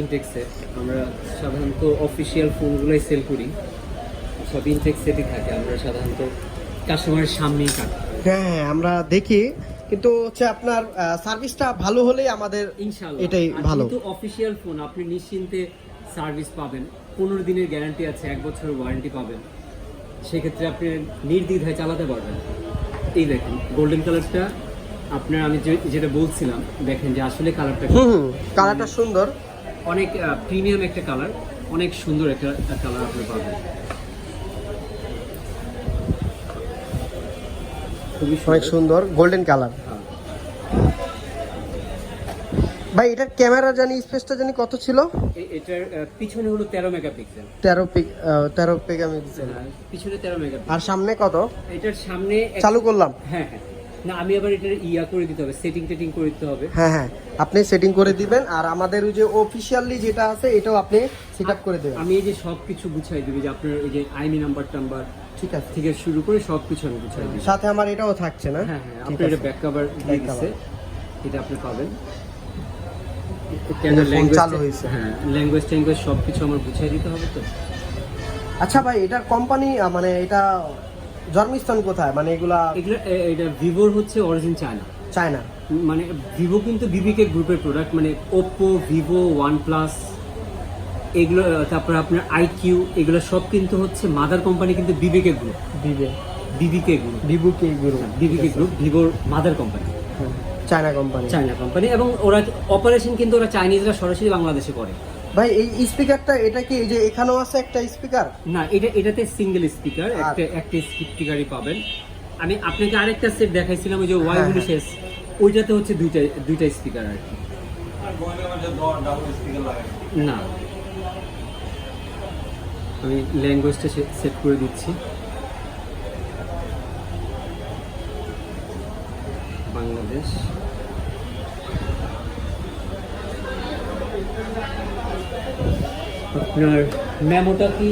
Intact set আমরা সাধারণত official ফোনগুলোই sell করি। সব ইনটেক সেটই থাকে আমরা সাধারণত কাস্টমারের সামনেই কাটি। হ্যাঁ আমরা দেখি। কিন্তু হচ্ছে আপনার সার্ভিসটা ভালো হলেই আমাদের ইনশাআল্লাহ। এটাই ভালো। কিন্তু অফিসিয়াল ফোন আপনি নিশ্চিন্তে সার্ভিস পাবেন। পনেরো দিনের গ্যারান্টি আছে এক বছরের ওয়ারেন্টি পাবেন। সেক্ষেত্রে আপনি নির্দ্বিধায় চালাতে পারবেন। এই দেখেন গোল্ডেন কালারটা আপনার আমি যেটা বলছিলাম দেখেন যে আসলে কালারটা কালারটা সুন্দর। অনেক প্রিমিয়াম একটা কালার অনেক সুন্দর একটা কালার আপনি পাবেন। খুবই অনেক সুন্দর গোল্ডেন কালার। ভাই এটার ক্যামেরা জানি স্পেসটা জানি কত ছিল? এটার পিছনে হলো তেরো মেগাপিক্সেল তেরো পিক তেরো মেগাপিক্সেল পিছনে তেরো মেগাপিক্সেল আর সামনে কত? এটার সামনে চালু করলাম। হ্যাঁ হ্যাঁ। না আমি আবার এটার ইয়া করে দিতে হবে সেটিং টেটিং করে দিতে হবে। হ্যাঁ হ্যাঁ আপনি সেটিং করে দিবেন আর আমাদের ওই যে অফিসিয়ালি যেটা আছে এটাও আপনি সেট আপ করে দেবেন। আমি এই যে সব কিছু গুছাই দিবি যে আপনার এই যে আইনি নাম্বার টাম্বার ঠিক আছে। থেকে শুরু করে সব কিছু আমি গুছাই দিবি। সাথে আমার এটাও থাকছে না? হ্যাঁ হ্যাঁ আপনার এটা ব্যাক কভার দিয়ে এটা আপনি পাবেন। চালু হয়েছে। হ্যাঁ ল্যাঙ্গুয়েজ ট্যাঙ্গুয়েজ সব কিছু আমার গুছিয়ে দিতে হবে তো? আচ্ছা ভাই এটার কোম্পানি মানে এটা জন্মস্থান কোথায়? মানে এগুলা এগুলো এটা ভিভোর হচ্ছে অরিজিন চায়না চায়না। মানে ভিভো কিন্তু বিবিকে গ্রুপের প্রোডাক্ট মানে ওপ্পো ভিভো ওয়ানপ্লাস এগুলো আহ, তারপরে আপনার আইকিউ এগুলো সব কিন্তু হচ্ছে মাদার কোম্পানি কিন্তু বিবিকে গ্রুপ ভিভে বিবিকে গ্রুপ ভিভো কে গুরু বিবিকে গ্রুপ ভিভোর mother company China company China company এবং ওরা অপারেশন কিন্তু ওরা চাইনিজরা সরাসরি বাংলাদেশে করে। ভাই এই স্পিকারটা এটা কি এই যে এখানেও আছে একটা স্পিকার না এটা এটাতে সিঙ্গেল স্পিকার একটা একটা স্পিকারই পাবেন। আমি আপনাকে আরেকটা সেট দেখাইছিলাম ওই যে ওয়াই হ্যাঁ, উনিশেস ওইটাতে হচ্ছে দুইটা দুইটা স্পিকার আর কি। না। আমি ল্যাঙ্গুয়েজটা সেট করে দিচ্ছি। বাংলাদেশ। আপনার মেমোটা কি